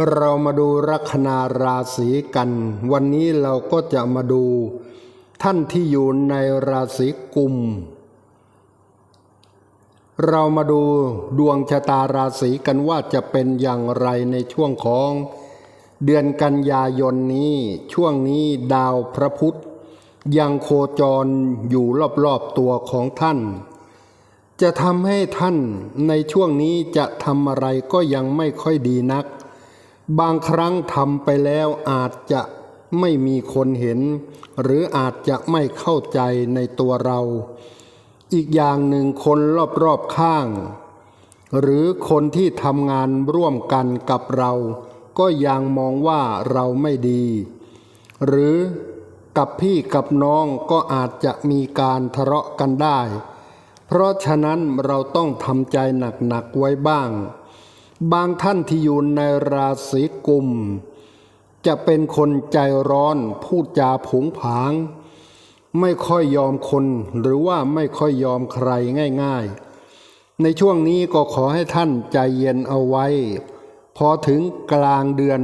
เรามาดูลัคนาราศีกัน วันนี้เราก็จะมาดู ท่านที่อยู่ในราศีกุม เรามาดูดวงชะตาราศีกันว่าจะเป็นอย่างไรในช่วงของ เดือนกันยายนนี้ ช่วงนี้ดาวพระพุธ ยังโคจรอยู่รอบๆตัวของท่าน จะทำให้ท่านในช่วงนี้จะทำอะไรก็ยังไม่ค่อยดีนัก บางครั้งทำไปแล้วอาจจะไม่มีคนเห็น หรืออาจจะไม่เข้าใจในตัวเรา อีกอย่างหนึ่งคนรอบๆข้าง หรือคนที่ทำงานร่วมกันกับเรา ก็ยังมองว่าเราไม่ดี หรือกับพี่กับน้องก็อาจจะมีการทะเลาะกันได้ เพราะฉะนั้นเราต้องทำใจหนักๆไว้บ้าง บางท่านที่อยู่ในราศีกุม จะเป็นคนใจร้อนพูดจาผงผาง ไม่ค่อยยอมคนหรือว่าไม่ค่อยยอมใครง่ายๆ ในช่วงนี้ก็ขอให้ท่านใจเย็นเอาไว้ พอถึงกลางเดือน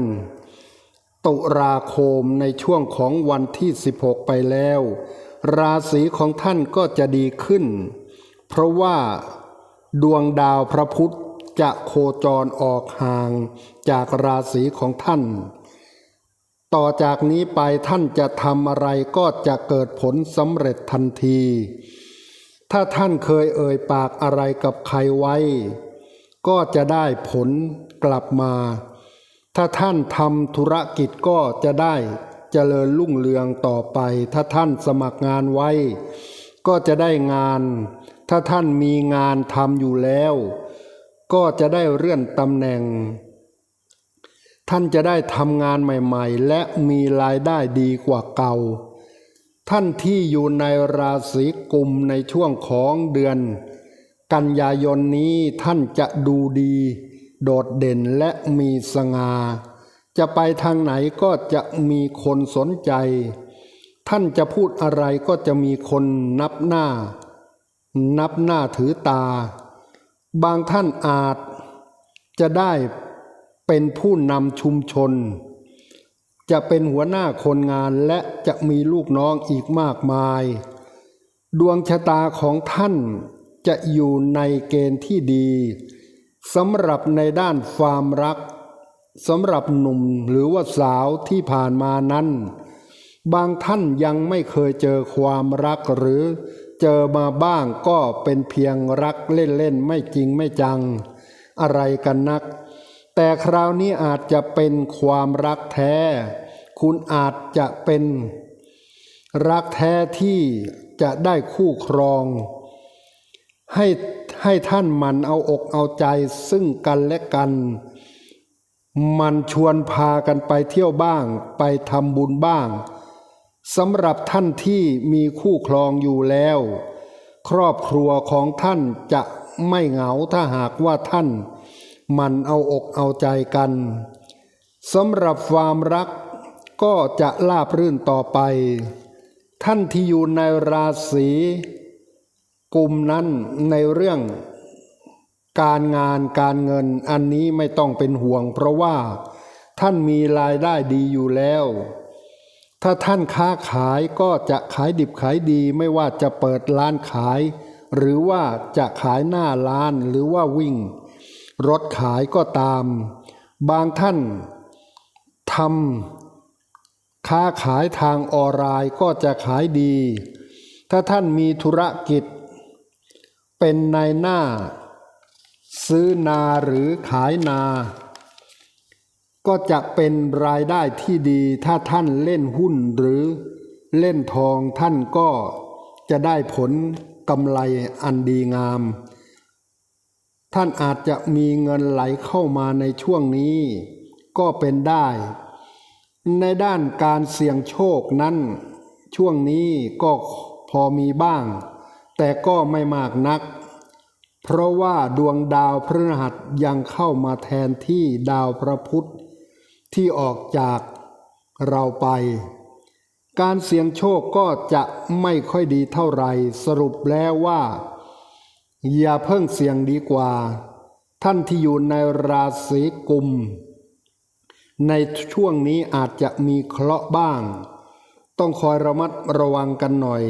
ตุราคมในช่วงของวันที่ 16 ไปแล้ว ราศีของท่านก็จะดีขึ้น เพราะว่าดวงดาวพระพุธ จะโคจรออกห่างจากราศีของท่าน ต่อจากนี้ไปท่านจะทำอะไรก็จะเกิดผลสำเร็จทันที ถ้าท่านเคยเอ่ยปากอะไรกับใครไว้ ก็จะได้ผลกลับมา ถ้าท่านทำธุรกิจก็จะได้เจริญรุ่งเรืองต่อไป ถ้าท่านสมัครงานไว้ ก็จะได้งาน ถ้าท่านมีงานทำอยู่แล้ว ก็จะได้เลื่อนตำแหน่ง ท่านจะได้ทำงานใหม่ ๆ และมีรายได้ดีกว่าเก่า ท่านที่อยู่ในราศีกุมในช่วงของเดือน กันยายนนี้ท่านจะดูดี โดดเด่นและมีสง่าจะไปทางไหนก็จะมีคนสนใจ ท่านจะพูดอะไรก็จะมีคนนับหน้า นับหน้าถือตา บางท่านอาจจะได้เป็นผู้นำชุมชน จะเป็นหัวหน้าคนงานและจะมีลูกน้องอีกมากมาย ดวงชะตาของท่านจะอยู่ในเกณฑ์ที่ดีสำหรับในด้านความรักสำหรับหนุ่มหรือว่าสาวที่ผ่านมานั้น บางท่านยังไม่เคยเจอความรักหรือ เจอมาบ้างก็เป็นเพียงรักเล่นๆไม่จริงไม่จัง อะไรกันนัก แต่คราวนี้อาจจะเป็นความรักแท้ คุณอาจจะเป็น รักแท้ที่จะได้คู่ครอง ให้ให้ท่านมันเอาอกเอาใจซึ่งกันและกัน มันชวนพากันไปเที่ยวบ้าง ไปทำบุญบ้าง สำหรับท่านที่มีคู่ครองอยู่แล้ว ครอบครัวของท่านจะไม่เหงาถ้าหากว่าท่านมันเอาอกเอาใจกันสำหรับความรักก็จะลาบรื่นต่อไป ท่านที่อยู่ในราศีกลุ่มนั้นในเรื่อง การงานการเงินอันนี้ไม่ต้องเป็นห่วง เพราะว่าท่านมีรายได้ดีอยู่แล้ว ถ้าท่านค้าขายก็จะขายดิบขายดีไม่ว่าจะเปิดร้านขาย หรือว่าจะขายหน้าร้านหรือว่าวิ่ง รถขายก็ตาม บางท่านทำค้าขายทางออนไลน์ก็จะขายดี ถ้าท่านมีธุรกิจ เป็นนายหน้า ซื้อนาหรือขายนา ก็จะเป็นรายได้ที่ดีถ้าท่านเล่นหุ้นหรือเล่นทองท่านก็จะได้ผลกำไรอันดีงาม ท่านอาจจะมีเงินไหลเข้ามาในช่วงนี้ ก็เป็นได้ ในด้านการเสี่ยงโชคนั้น ช่วงนี้ก็พอมีบ้าง แต่ก็ไม่มากนัก เพราะว่าดวงดาวพฤหัสยังเข้ามาแทนที่ดาวพระพุธ ที่ออกจากเราไป การเสี่ยงโชคก็จะไม่ค่อยดีเท่าไหร่สรุปแล้วว่า อย่าเพิ่งเสี่ยงดีกว่า ท่านที่อยู่ในราศีกุม ในช่วงนี้อาจจะมีเคราะห์บ้าง ต้องคอยระมัดระวังกันหน่อย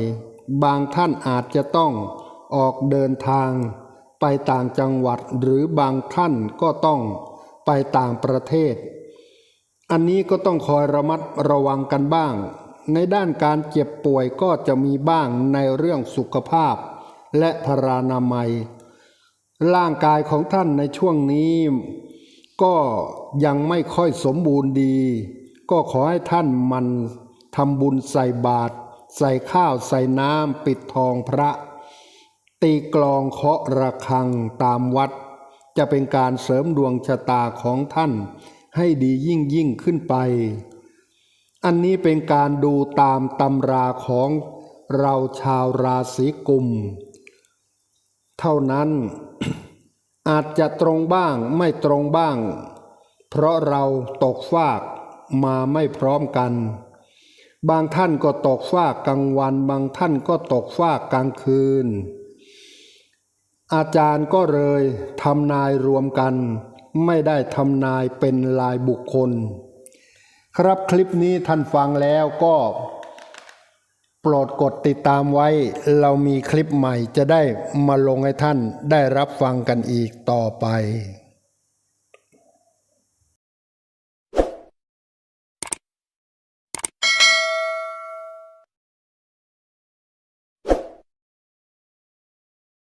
บางท่านอาจจะต้องออกเดินทาง ไปต่างจังหวัดหรือบางท่านก็ต้องไปต่างประเทศ อันนี้ก็ต้องคอยระมัดระวังกันบ้าง ในด้านการเจ็บป่วยก็จะมีบ้างในเรื่องสุขภาพ และพรานามัย ร่างกายของท่านในช่วงนี้ ก็ยังไม่ค่อยสมบูรณ์ดี ก็ขอให้ท่านมันทำบุญใส่บาตรใส่ข้าวใส่น้ำปิดทองพระ ตีกลองเคาะระฆังตามวัด จะเป็นการเสริมดวงชะตาของท่าน ให้ดียิ่งยิ่งขึ้นไป อันนี้เป็นการดูตามตำราของเราชาวราศีกุม เท่านั้นอาจจะตรงบ้างไม่ตรงบ้าง เพราะเราตกฟากมาไม่พร้อมกัน บางท่านก็ตกฟากกลางวัน บางท่านก็ตกฟากกลางคืน อาจารย์ก็เลยทำนายรวมกัน ไม่ได้ทำนายเป็นลายบุคคล ครับคลิปนี้ท่านฟังแล้วก็โปรดกดติดตามไว้ เรามีคลิปใหม่จะได้มาลงให้ท่านได้รับฟังกันอีกต่อไป